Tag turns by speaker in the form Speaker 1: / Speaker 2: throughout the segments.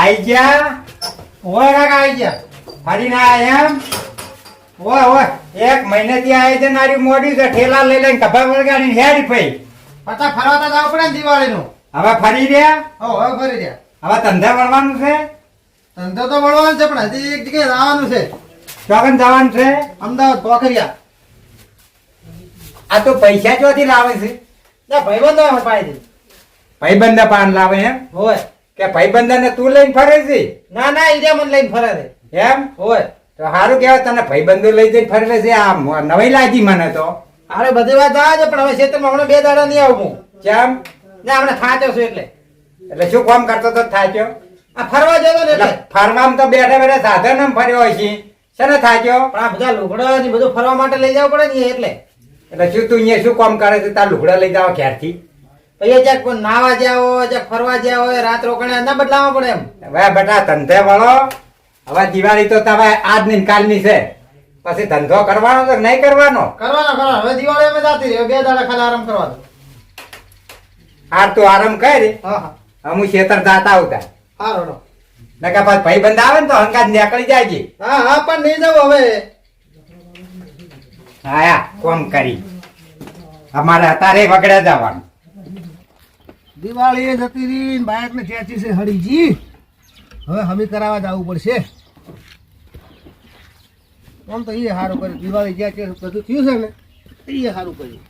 Speaker 1: આઈ ગયા? ઓય કાકા આઈ ગયા? ફરીને આયા એમ? ઓય ઓય એક મહિનેથી આઈ છે નારી મોડી છે ઠેલા લઈ લઈને કભા વળગાડીને હેડી પઈ
Speaker 2: પાછા ફરવા તો જવું પડે ને દિવાળીનું.
Speaker 1: હવે ફરી રહ્યા?
Speaker 2: હો હવે ફરી રહ્યા.
Speaker 1: હવે ધંધા વળવાનું છે?
Speaker 2: ધંધો તો વળવાનો છે પણ હજી એક જગ્યાએ જવાનું છે.
Speaker 1: ચોકન જવાનું છે?
Speaker 2: અમદાવાદ પોખરિયા.
Speaker 1: આ તો પૈસા ચોથી લાવે છે?
Speaker 2: ના ભાઈબંધો પાઈ
Speaker 1: ભાઈબંધા પાન લાવે એમ?
Speaker 2: હોય.
Speaker 1: કે ભાઈબંધાને તું લઈને ફરે છે?
Speaker 2: ના ના ઈજા મને લઈને ફરે છે.
Speaker 1: એમ?
Speaker 2: હોય.
Speaker 1: તો સારું કહેવાય તને ભાઈબંધો લઈ જઈને ફરવે છે? આ નવી નવાઈ લાગી મને તો.
Speaker 2: અરે બધી વાત જાય છે પણ હવે ખેતરમાં હમણાં બે દાડા નહીં આવું
Speaker 1: કેમ?
Speaker 2: ના હમણાં થાચો છું એટલે.
Speaker 1: એટલે શું કામ કરતો તો થાચ્યો?
Speaker 2: આ ફરવા જતો ને
Speaker 1: એટલે
Speaker 2: એટલે.
Speaker 1: તો બેઠા બેઠા સાધન ફર્યો હોય છે. શેને થાક્યો
Speaker 2: પણ આ બધા લુગડા ને બધું ફરવા માટે લઈ જવું પડે ને એટલે.
Speaker 1: એટલે શું તું અહીંયા શું કામ કરે છે? તાર લુગડા લઈ જાવ ક્યારથી
Speaker 2: નાવા જ્યાં હોય ફરવા જ્યાં હોય રાત રોકાણે ના બદલાવા પડે એમ.
Speaker 1: હવે બેટા ધંધે વળો હવે દિવાળી તો તમે આજની ને કાલની છે. પછી ધંધો કરવાનો તો નહીં કરવાનો?
Speaker 2: કરવાનો કરવાનો. હવે દિવાળી અમે જાતી રહી બે દાડા ખાલી આરામ કરવા દો.
Speaker 1: હાર તું આરામ કરી.
Speaker 2: હા હા.
Speaker 1: હું ખેતર જાતા આવતા.
Speaker 2: હા રોડો.
Speaker 1: નકા પાછ ભાઈ બંધ આવે ને તો હંકાજ નીકળી જાય છે
Speaker 2: હા હા પણ નહીં જવું હવે.
Speaker 1: આયા કોમ કરી. અમારે અત્યારે વગડે જવાનું.
Speaker 2: દિવાળી જતી રહી બાયક ને ખેંચી છે હળીજી. હવે હમી કરાવવા જવું પડશે. આમ તો એ સારું કર્યું. દિવાળી જ્યાં ત્યાં બધું થયું છે ને એ સારું કર્યું.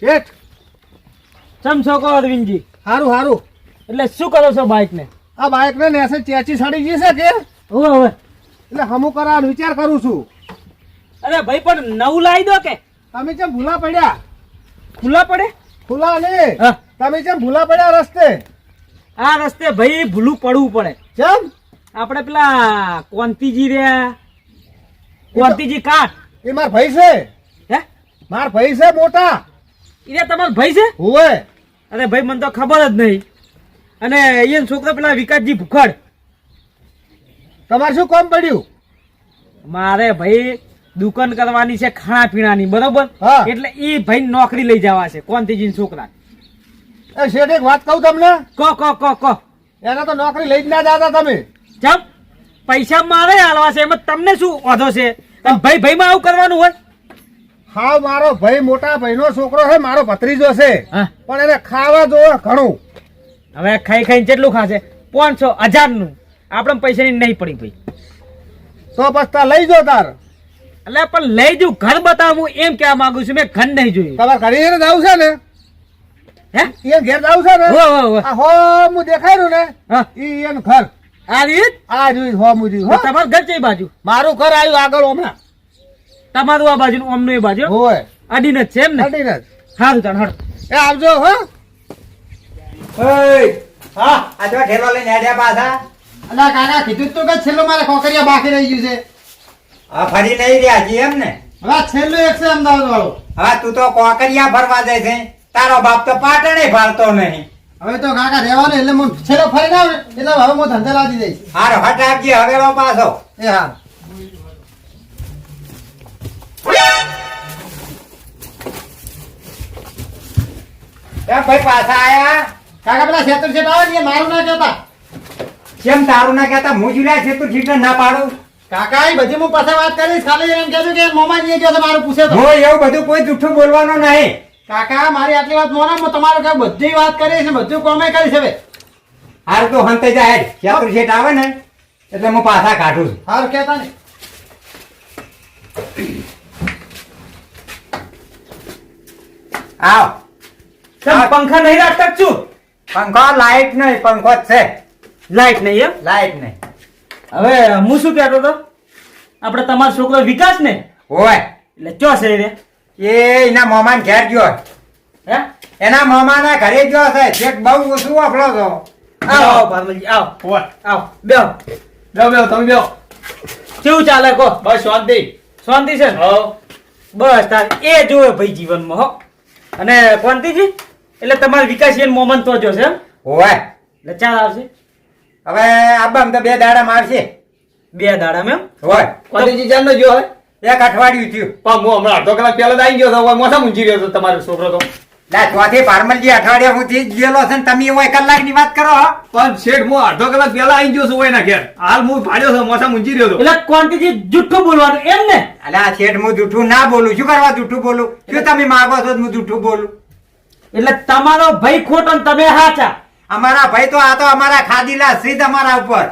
Speaker 2: શેઠ?
Speaker 3: ચમ છો કહો અરવિંદજી?
Speaker 2: સારું સારું
Speaker 3: એટલે શું કરો છો બાઇક ને
Speaker 2: આ બાઇક ને નેસે ચેચી સડી ગઈ છે કે?
Speaker 3: હવે હવે.
Speaker 2: એટલે હમું કરાવવાનો વિચાર કરું છું.
Speaker 3: અરે ભાઈ પણ નવું લાવી દો કે?
Speaker 2: તમે કેમ ભૂલા પડ્યા?
Speaker 3: ખુલ્લા પડે?
Speaker 2: ખુલ્લા ને. તમે કેમ ભૂલા પડ્યા રસ્તે?
Speaker 3: આ રસ્તે ભાઈ ભૂલું પડવું પડે.
Speaker 2: કેમ?
Speaker 3: આપણે પેલા કોંતીજી રહ્યા. કોંતીજી કાઠ
Speaker 2: એ માર ભાઈ છે.
Speaker 3: હે?
Speaker 2: માર ભાઈ છે મોટા.
Speaker 3: એ તમારો ભાઈ છે?
Speaker 2: હોવે.
Speaker 3: અરે ભાઈ મને તો ખબર જ નહીં. અને એ છોકરો પેલા વિકાસજી ભૂખડ.
Speaker 2: તમારે શું કામ પડ્યું?
Speaker 3: મારે ભાઈ દુકાન કરવાની છે ખાણા પીણાની બરોબર. એટલે એ ભાઈ નોકરી લઈ જવા છે. કોંતીજી છોકરા?
Speaker 2: એ શેઠ એક વાત કહું તમને?
Speaker 3: કો કો કો કો.
Speaker 2: એને તો નોકરી લઈ જ ના જાતા તમે.
Speaker 3: ચમ પૈસા મારે હાલવા છે એમાં તમને શું વાંધો છે? ભાઈ ભાઈ ભાઈમાં આવું કરવાનું હોય?
Speaker 2: હા મારો ભાઈ મોટા ભાઈનો છોકરો છે મારો ભત્રીજો છે. પણ એને ખાવા જોવે ઘણું.
Speaker 3: હવે ખાઈ ખાઈને કેટલું ખાશે? પાંચસો હજારનું. આપણે પૈસાની નહીં પડી ભાઈ.
Speaker 2: તો પસ્તા લઈ જો તાર.
Speaker 3: એટલે પણ લઈ જઉં ઘર બતાવું એમ કેવા માંગુ છું. મેં ઘર નહીં જોયું.
Speaker 2: તમારે ઘરે જવું છે ને?
Speaker 3: હે?
Speaker 2: એ ઘેર જવું છે ને?
Speaker 3: હો હો હો
Speaker 2: આ હો હું દેખાય રહ્યું ને?
Speaker 3: હા.
Speaker 2: ઈ એનું ઘર.
Speaker 3: આ રીત
Speaker 2: આ જોઈ હો મુજી હો.
Speaker 3: તમારું ઘર કઈ બાજુ?
Speaker 2: મારું ઘર આવ્યું આગળ હમણાં.
Speaker 3: તમારું આ બાજુ અમનું એ બાજુ?
Speaker 2: હોય
Speaker 3: અડીને જ છે એમ ને?
Speaker 2: અડીને જ.
Speaker 3: સારું તાણ હડ
Speaker 2: એ આવજો હો.
Speaker 1: ઓય. હા આ તો ઘેરવા લઈને આડ્યા પાછા.
Speaker 2: અલા કાકા કીધું જ તો કે છેલ્લો મારે કોકરિયા બાકી રહી ગયું છે.
Speaker 1: આ ફરી નહીં રહ્યા જી એમ ને
Speaker 2: હા છેલ્લો એક છે અમદાવાદ વાળો
Speaker 1: હા તું તો કોકરિયા ફરવા જાય છે. તારો બાપ તો પાટણે ફાળતો નહીં.
Speaker 2: હવે તો કાકા રહેવાનું એટલે હું છેલ્લો ફરી ના આવે એટલે હવે હું ધંધે લાવી દઈશ.
Speaker 1: હારો હટ આપજે હવેલો પાછો.
Speaker 2: એ હા.
Speaker 1: ભાઈ પાછા આયા?
Speaker 2: કાકા પેલા છેતર છેટ આવે ને મારું ના કહેતા.
Speaker 1: કેમ તારું ના કહેતા? હું જુલ્યા તું ઠીક ના પાડું?
Speaker 2: કાકા એ બધી હું પાસે વાત કરીશ ખાલી એમ કહેજો કે મોમાં જઈએ ગયો તો મારું પૂછે તો.
Speaker 1: હું એવું બધું કોઈ જૂઠું બોલવાનું નહીં.
Speaker 2: કાકા મારી આટલી વાત મોના હું તમારું કે બધી વાત કરીશ ને બધું કોમે કરીશ હવે.
Speaker 1: હાર તો હંતે જાય યાત્રુ શેઠ આવે ને એટલે હું પાછા કાઢું છું.
Speaker 2: હાર કહેતા ને.
Speaker 1: આવ.
Speaker 3: તમે પંખા નહીં રાખતા છું
Speaker 1: પંખો લાઈટ નહીં પંખો જ છે.
Speaker 3: લાઈટ નહીં એમ?
Speaker 1: લાઈટ નહીં.
Speaker 3: હવે હું શું કહેતો હતો? આપણે તમારો છોકરો વિકાસ ને?
Speaker 1: હોય
Speaker 3: એટલે ચો છે રે?
Speaker 1: એ એના મોમાન ઘેર ગયો
Speaker 3: હે?
Speaker 1: એના મોમાના ઘરે ગયો છે. ચેક બહુ ઓછું વાપરો છો.
Speaker 3: આવો આવો. હોય આવો. આવો. બેહો.
Speaker 4: બેહો બેહો તમે બેહો.
Speaker 3: કેવું ચાલે કો?
Speaker 4: બસ શાંતિ.
Speaker 3: શાંતિ છે
Speaker 4: હો.
Speaker 3: બસ તાર એ જોવે ભાઈ જીવનમાં હો. અને કોંતીજી એટલે તમારે વિકાસ એન મોમન તો જો છે
Speaker 1: હોય
Speaker 3: એટલે ચાલ આવશે
Speaker 1: હવે આબા તો બે દાડા મારશે.
Speaker 3: બે દાડા મેમ
Speaker 1: હોય.
Speaker 4: કોલેજી જાણનો જો હોય
Speaker 1: એક અઠવાડિયું થયું.
Speaker 4: પણ હું હમણાં અડધો કલાક પહેલા જ આવી ગયો હતો હવે મૂંઝી રહ્યો હતો તમારો છોકરો તો.
Speaker 1: ના ચોથી પારમલજી અઠવાડિયા સુધી જ ગયેલો છે ને તમે એવો એક કલાકની વાત કરો
Speaker 4: પણ શેઠ હું અડધો કલાક પહેલા આવી ગયો છું એના ઘેર. હાલ હું ભાડ્યો છું મોસા મૂંઝી રહ્યો હતો
Speaker 3: એટલે કોન્ટીજી જુઠ્ઠું બોલવાનું એમ ને?
Speaker 1: એટલે આ શેઠ હું જૂઠું ના બોલું. શું કરવા જૂઠું બોલું? શું તમે માગો છો હું જૂઠું બોલું?
Speaker 3: એટલે તમારો ભાઈ ખોટો ને તમે હાચા.
Speaker 1: અમારા ભાઈ તો આ તો અમારા ખાદીલા સીધ અમારા ઉપર.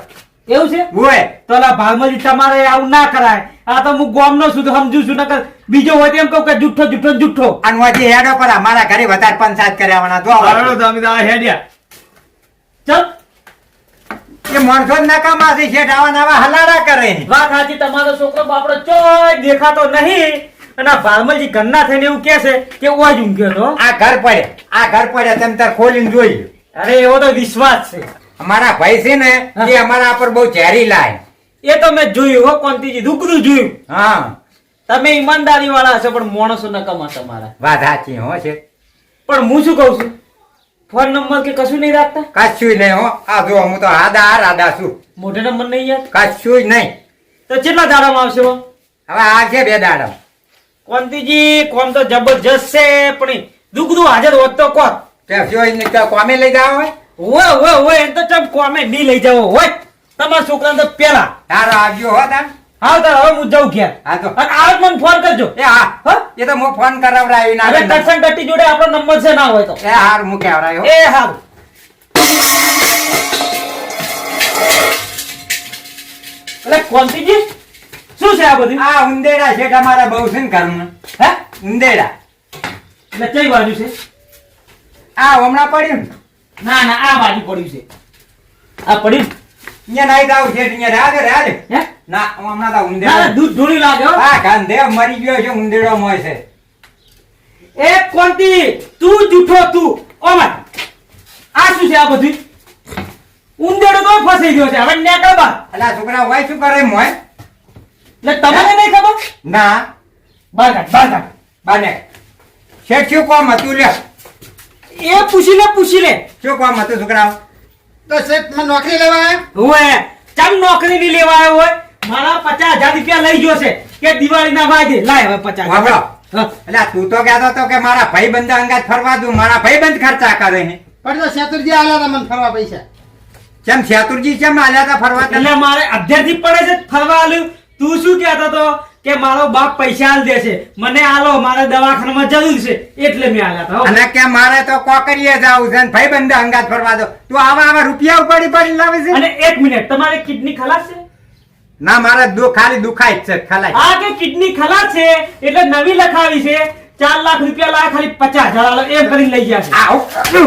Speaker 3: એવું છે?
Speaker 1: હોય.
Speaker 3: તો અલા ભાગમજી તમારે આવું ના કરાય. આ તો હું ગોમનો છું તો સમજુ છું નકર બીજો હોય એમ કહું કે જુઠ્ઠો જુઠ્ઠો જુઠ્ઠો.
Speaker 1: અને વચ્ચે હેડો પર અમારા ઘરે વધારે પંચાયત
Speaker 4: હાલો તો આ હેડ્યા.
Speaker 3: ચલ.
Speaker 1: એ માણસો નકામા છે શેઠ આવા નવા હલાડા કરે. ને
Speaker 3: વાત સાચી તમારો છોકરો બાપડો ચોય દેખાતો નહીં. અને આ ભાગમજી ઘરના થઈને એવું કે છે કે ઓજ ઊંઘ્યો તો.
Speaker 1: આ ઘર પડે આ ઘર પડે તેમ તાર ખોલીને જોઈ લો.
Speaker 3: અરે એવો તો વિશ્વાસ છે.
Speaker 1: અમારા ભાઈ છે ને એ અમારા પર બહુ ઝેરી લાય.
Speaker 3: એ તો મેં જોયું હો કોંતીજી દુકડું જોયું.
Speaker 1: હા.
Speaker 3: તમે ઈમાનદારી વાળા હશો પણ માણસો નકામા તમારા.
Speaker 1: વાત સાચી હો છે.
Speaker 3: પણ હું શું કહું છું? ફોન નંબર કે કશું નહીં રાખતા?
Speaker 1: કશું નહીં હો. આ જો હું તો આદા આ રાદા છું.
Speaker 3: મોઢે નંબર નહીં યાર
Speaker 1: કશું નહીં.
Speaker 3: તો કેટલા દાડામાં આવશે?
Speaker 1: હવે આ છે બે દાડા.
Speaker 3: કોંતીજી કોમ તો જબરજસ્ત છે પણ દુકડું હાજર હોત તો કોત
Speaker 1: તે જોઈ કોમે લઈ જાવ હોય?
Speaker 3: હોય હોય હોય એમ તો ચમ કોમે નહીં લઈ જાવ હોય. તમારા છોકરાને તો પેલા.
Speaker 1: તારો આવજો હો તાર
Speaker 3: હા તાર હવે હું જાઉં ઘેર.
Speaker 1: હા તો.
Speaker 3: અને મને ફોન કરજો.
Speaker 1: એ હા
Speaker 3: હા?
Speaker 1: એ તો હું ફોન કરાવડાવી ના
Speaker 3: હવે કરશન ગટ્ટી જોડે આપણો નંબર છે ના હોય તો.
Speaker 1: એ હાર હું કહેવડાયો.
Speaker 3: એ હારું. એટલે કોંતીજી શું છે આ બધું?
Speaker 1: આ ઉંદેડા છે તમારા બહુ છે ને ઘરમાં.
Speaker 3: હે?
Speaker 1: ઉંદેડા.
Speaker 3: એટલે કઈ બાજુ છે?
Speaker 1: આ હમણાં પડ્યું ના?
Speaker 3: ના આ બાજુ પડ્યું છે. આ પડ્યું
Speaker 1: અહીંયા નાઈ દાવ છે અહીંયા રાજ રાજ
Speaker 3: હે?
Speaker 1: ના હમણાં તો
Speaker 3: ના, દૂધ ઢોળી લાગે હા.
Speaker 1: આ ગાંધે મરી ગયો છે ઉંદેડો મોય છે.
Speaker 3: એ કોંતી તું જૂઠો તું. ઓમાં આ શું છે આ બધું? ઉંદેડો તો ફસાઈ ગયો છે. હવે નેકળ બા
Speaker 1: અલા છોકરા હોય શું કરે મોય
Speaker 3: એટલે તમને નહીં ખબર?
Speaker 1: ના.
Speaker 3: બાર કાઢ બાર કાઢ.
Speaker 1: બાને. શેઠ શું કોમ હતું લ્યો?
Speaker 3: એ પૂછી લે પૂછી લે.
Speaker 1: શું કામ હતું છોકરાઓ?
Speaker 2: તો શેઠ મને નોકરી લેવા
Speaker 3: ઓએ ચમ નોકરી ની લેવા આવ્યો હોય? મારા પચાસ હજાર રૂપિયા લઈ ગયો છે કે દિવાળી ના વાગે લાય હવે પચાસ
Speaker 1: વાપરો. એટલે તું તો કહેતો હતો કે મારા ભાઈ બંધ અંગાત ફરવા દઉં મારા ભાઈ બંધ ખર્ચા કરે ને
Speaker 2: પણ તો શેતુરજી આલ્યા હતા મને ફરવા પૈસા.
Speaker 1: કેમ શેતુરજી કેમ આલ્યા હતા ફરવા?
Speaker 3: એટલે મારે અધ્યાથી પડે છે ફરવા આલ્યું. તું શું કહેતો હતો? કે મારો બાપ પૈસા આલ દે છે મને આલો મારે દવાખાનામાં જરૂર છે એટલે મેં આલ્યા હતા
Speaker 1: અને કે મારે તો કોકરીએ જાવું છે ભાઈ બંધ અંગાત ફરવા દો તું આવા આવા રૂપિયા ઉપાડી પડી લાવે છે
Speaker 3: અને એક મિનિટ તમારે કિડની ખલાસ છે
Speaker 1: ના મારે દુ ખાલી દુખાય જ છે ખાલી
Speaker 3: આ કે કિડની ખલાસ છે એટલે નવી લખાવી છે ચાર લાખ રૂપિયા લાખ ખાલી પચાસ હજાર એમ કરીને લઈ ગયા છે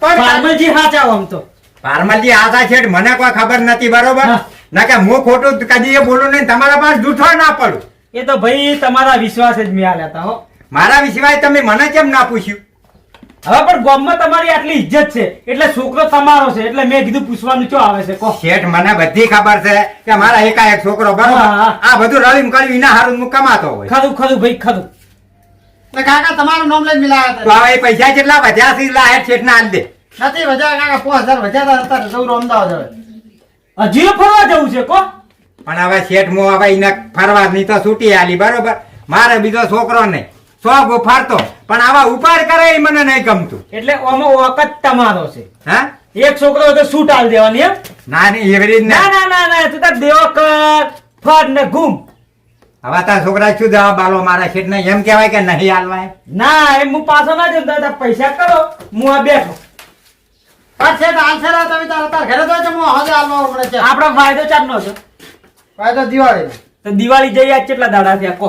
Speaker 3: ફાર્મલજી હાચા આમ તો
Speaker 1: પારમલજી હાચા છે મને કોઈ ખબર નથી બરોબર. ના કે હું ખોટું કદી એ બોલું નહીં તમારા પાસે જૂઠો ના પડું.
Speaker 3: એ તો ભાઈ તમારા વિશ્વાસ જ મેં આલ્યા હો.
Speaker 1: મારા વિશ્વાસ તમે મને કેમ ના પૂછ્યું?
Speaker 3: હવે પણ ગામમાં તમારી આટલી ઇજ્જત છે એટલે છોકરો તમારો છે એટલે મેં કીધું પૂછવાનું શું આવે છે કહો
Speaker 1: શેઠ મને બધી ખબર છે કે મારા એકાએક છોકરો બરોબર. આ બધું રળીમ કરી વિના હારું હું કમાતો હોય.
Speaker 3: ખરું ખરું ભાઈ ખરું.
Speaker 2: કાકા તમારું નામ લઈને મિલાયા
Speaker 1: તો
Speaker 2: હતા
Speaker 1: હવે એ પૈસા કેટલા વધ્યા છે એટલા હેઠ શેઠ ના આલ દે.
Speaker 2: નથી વધ્યા કાકા પાંચ હજાર વધ્યા હતા અત્યારે સૌ અમદાવાદ હવે.
Speaker 3: હજી ફરવા જવું છે કો?
Speaker 1: પણ હવે શેઠ મો હવે એને ફરવા ની તો છૂટી આલી બરોબર? મારે બીજો છોકરો નહીં શોખ ફરતો પણ આવા ઉપાડ કરે એ મને નહીં ગમતું.
Speaker 3: એટલે ઓમો વખત તમારો છે.
Speaker 1: હા?
Speaker 3: એક છોકરો તો શું ટાલ દેવાની એમ?
Speaker 1: ના નહીં એવી રીત
Speaker 3: ના ના ના ના તું તાર દેવો કર ફર ને ઘૂમ.
Speaker 1: હવે તાર છોકરા શું જવાબ આલો મારા શેઠ ને એમ કહેવાય કે નહીં આલવાય?
Speaker 3: ના એમ હું પાછો ના જતા પૈસા કરો હું આ બેઠો. આપણો ફાયદો ચારનો છે.
Speaker 2: ફાયદો દિવાળી
Speaker 3: તો દિવાળી જઈ આજ કેટલા દાડા થયા કો?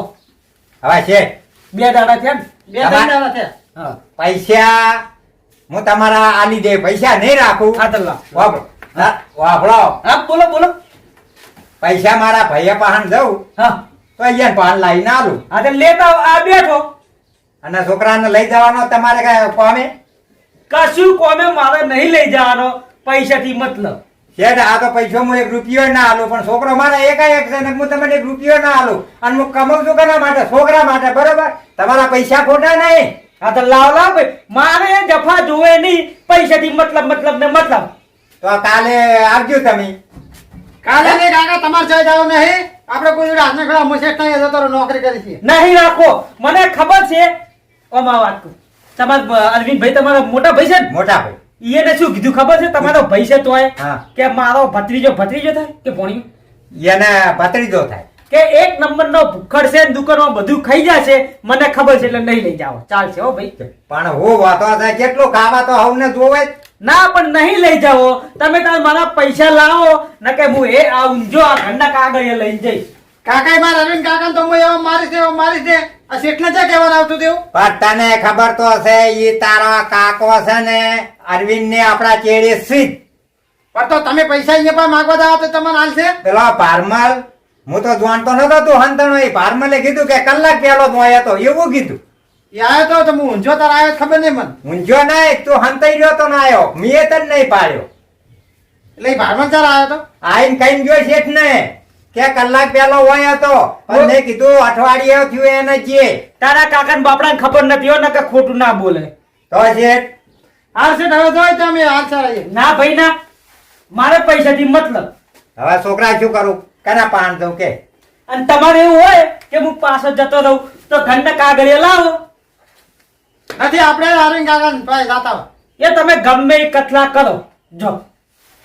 Speaker 1: હવે છે.
Speaker 3: બે દાડા થયા
Speaker 2: બે દાડા થયા.
Speaker 1: પૈસા હું તમારા આલી દે પૈસા નહીં રાખું.
Speaker 3: આ.
Speaker 1: વાપરો. હા, વાપરો.
Speaker 3: હા બોલો બોલો.
Speaker 1: પૈસા મારા ભાઈએ પાહન જવું
Speaker 3: હા.
Speaker 1: તો અહીંયા પાન લાવીને આલું.
Speaker 3: હા તો લેતા આ બેઠો.
Speaker 1: અને છોકરાને લઈ જવાનો તમારે કઈ કોમે
Speaker 3: કશું કોમે મારે નહીં લઈ જવાનો પૈસાથી મતલબ.
Speaker 1: શેઠ આ તો પૈસો હું એક રૂપિયો ના આલો પણ છોકરો મારે એક એક છે હું તમને એક રૂપિયો ના આલું. અને હું કમાઉં છું કેના માટે? છોકરા માટે બરોબર? તમારા પૈસા ખોટા નહીં.
Speaker 3: આ તો લાવ લાવ ભાઈ. મારે જફા જોવે નહીં પૈસાથી મતલબ મતલબ ને મતલબ.
Speaker 1: તો કાલે આવજો તમે.
Speaker 2: કાલે નહીં કાકા તમારે જઈ જાવ નહીં. આપણે કોઈ હાથના ખડા મુસેટ નહીં જતો નોકરી કરી છે.
Speaker 3: નહીં રાખો. મને ખબર છે. ઓમાં વાત કહું તમારા અરવિંદભાઈ તમારા મોટા ભાઈ છે ને?
Speaker 1: મોટા ભાઈ.
Speaker 3: એને શું કીધું ખબર છે? તમારો ભાઈ છે તોય. કે મારો ભત્રીજો ભત્રીજો થાય કે ભણ્યું
Speaker 1: એને ભત્રીજો થાય.
Speaker 3: કે એક નંબરનો ભૂખડ છે ને દુકાનમાં બધું ખાઈ જશે મને ખબર છે એટલે નહીં લઈ જાઓ. ચાલશે હો ભાઈ.
Speaker 1: પણ હું વાતો થાય કેટલો ખાવા તો હવને જોવે
Speaker 3: ના પણ નહીં લઈ જાઓ. તમે તાર મારા પૈસા લાવો. ન કે હું એ આ ઊંઝો આ ઘરના કાગળિયા લઈ જઈશ.
Speaker 2: કાકા માર અરવિંદ કાકા તો હું એવો મારી છે એવો મારી છે આ શેઠને ક્યાં કહેવાનું આવતું તેવું
Speaker 1: પણ તને ખબર તો હશે ઈ તારો કાકો છે ને અરવિંદ ને આપણા ચેડે સીધ.
Speaker 2: પણ તો તમે પૈસા અહીંયા પણ માંગવા જાઓ તો તમને હાલશે
Speaker 1: પેલો પારમલ હું તો જાણતો નતો તું હંતણો એ ભારમલે કીધું કે કલાક પહેલો તો આવ્યો તો એવું કીધું.
Speaker 2: એ આવ્યો તો તો હું ઊંઝો તાર આવ્યો ખબર નહીં મને.
Speaker 1: ઊંઝો નહીં તું હંતાઈ રહ્યો તો ના આવ્યો મેં તને નહીં પાડ્યો.
Speaker 2: એટલે એ પારમલ ચાર આવ્યો તો?
Speaker 1: આઈને કઈ ગયો શેઠ ને કે કલાક પહેલો હોય હતો. મેં કીધું અઠવાડિયે થયું એને જે.
Speaker 3: તારા કાકા ને બાપડા ખબર નથી હો ને કે ખોટું ના બોલે.
Speaker 1: તો શેઠ?
Speaker 2: હાલ શેઠ હવે જોઈ તો અમે હાલ ચાર
Speaker 3: ના ભાઈ ના. મારે પૈસાથી મતલબ.
Speaker 1: હવે છોકરા શું કરું? કના પાન દઉં કે?
Speaker 3: અને તમારે એવું હોય કે હું પાછો જતો રહું તો ઘરના કાગળિયા લાવો.
Speaker 2: નથી આપણે અરવિંદ કાકા પાસે જાતા
Speaker 3: એ તમે ગમે એ કથલા કરો. જો.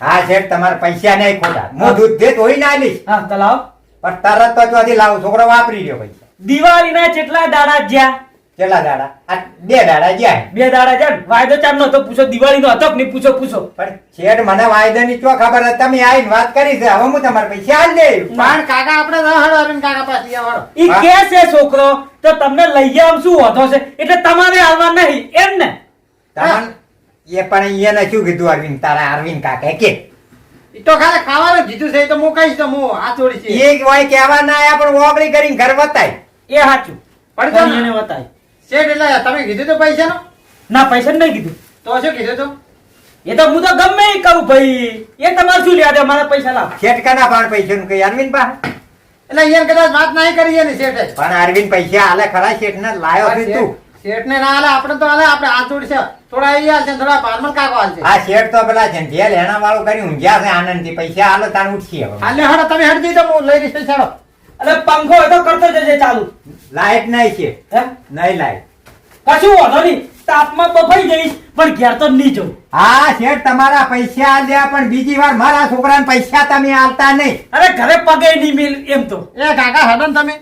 Speaker 1: હા શેઠ તમારા પૈસા નહીં ખોટા. હું દૂધ દે તોય ના લઈશ
Speaker 3: હા તો લાવ.
Speaker 1: પણ તરત તો ચોથી લાવો. છોકરો વાપરી રહ્યો પૈસા.
Speaker 3: દિવાળીના કેટલા દાડા જ્યાં.
Speaker 1: કેટલા દાડા? આ બે દાડા જ્યાં.
Speaker 3: બે દાડા જ્યાં વાયદો ચાર નો હતો પૂછો દિવાળી નો હતો નહીં પૂછો પૂછો.
Speaker 1: પણ શેઠ મને વાયદાની ચો ખબર હતી? તમે આવીને વાત કરી છે. હવે હું તમારા પૈસા આલ દે
Speaker 2: પણ કાકા આપણે ના હળો અરવિંદ કાકા પાસે આવો.
Speaker 3: ઈ કે છે છોકરો તો તમને લઈ આવશું વધો છે? એટલે તમારે આવવા નહીં એમ ને?
Speaker 1: તમને એ પણ એને શું કીધું અરવિંદ? તારા અરવિંદ કાકા કે?
Speaker 2: ઈ તો ખાલી ખાવાનું જીધું છે તો હું કહીશ તો હું આ થોડી છે.
Speaker 1: એ હોય કહેવા ના આયા પણ ઓગળી કરીને ઘર વતાય.
Speaker 3: એ સાચું
Speaker 2: પણ તો
Speaker 3: પણ એને બતાય
Speaker 2: શેઠ એટલે તમે કીધું તો પૈસા
Speaker 3: ના પૈસા નહીં કીધું.
Speaker 2: તો શું કીધું તો?
Speaker 3: એ તો હું તો ગમે એ કહું ભાઈ. એ તમારે શું લ્યા મારા પૈસા લાવ.
Speaker 1: શેઠ કના પણ પૈસા નું કઈ અરવિંદ પાસે?
Speaker 2: એટલે અહીંયા કદાચ વાત નહીં કરી ને શેઠે.
Speaker 1: પણ અરવિંદ પૈસા હાલે ખરા શેઠ ને લાયો તું.
Speaker 2: શેઠ ને ના આલે આપણે તો હાલે આપણે આ થોડી છે. થોડા એ હાલ છે થોડા પારમલ કાકો હાલશે.
Speaker 1: આ શેઠ તો પેલા છે જે લેણા વાળું કરી ઊંઝ્યા છે આનંદથી પૈસા હાલ તાણ ઉઠી હવે.
Speaker 2: હાલે હડો તમે હડી દીધો હું લઈ રહીશ હળો.
Speaker 3: એટલે પંખો હોય તો કરતો જજે ચાલુ.
Speaker 1: લાઈટ નહીં છે.
Speaker 3: હે?
Speaker 1: નહીં લાઈટ.
Speaker 3: કશું વાંધો નહીં. તાપમાં બફાઈ જઈશ પણ ઘેર તો નહીં જવું.
Speaker 1: હા શેઠ તમારા પૈસા આલ્યા પણ બીજી વાર મારા છોકરાને પૈસા તમે આલતા નહીં.
Speaker 3: અરે ઘરે પગે નહીં મિલ એમ તો.
Speaker 2: એ કાકા હડન ને તમે.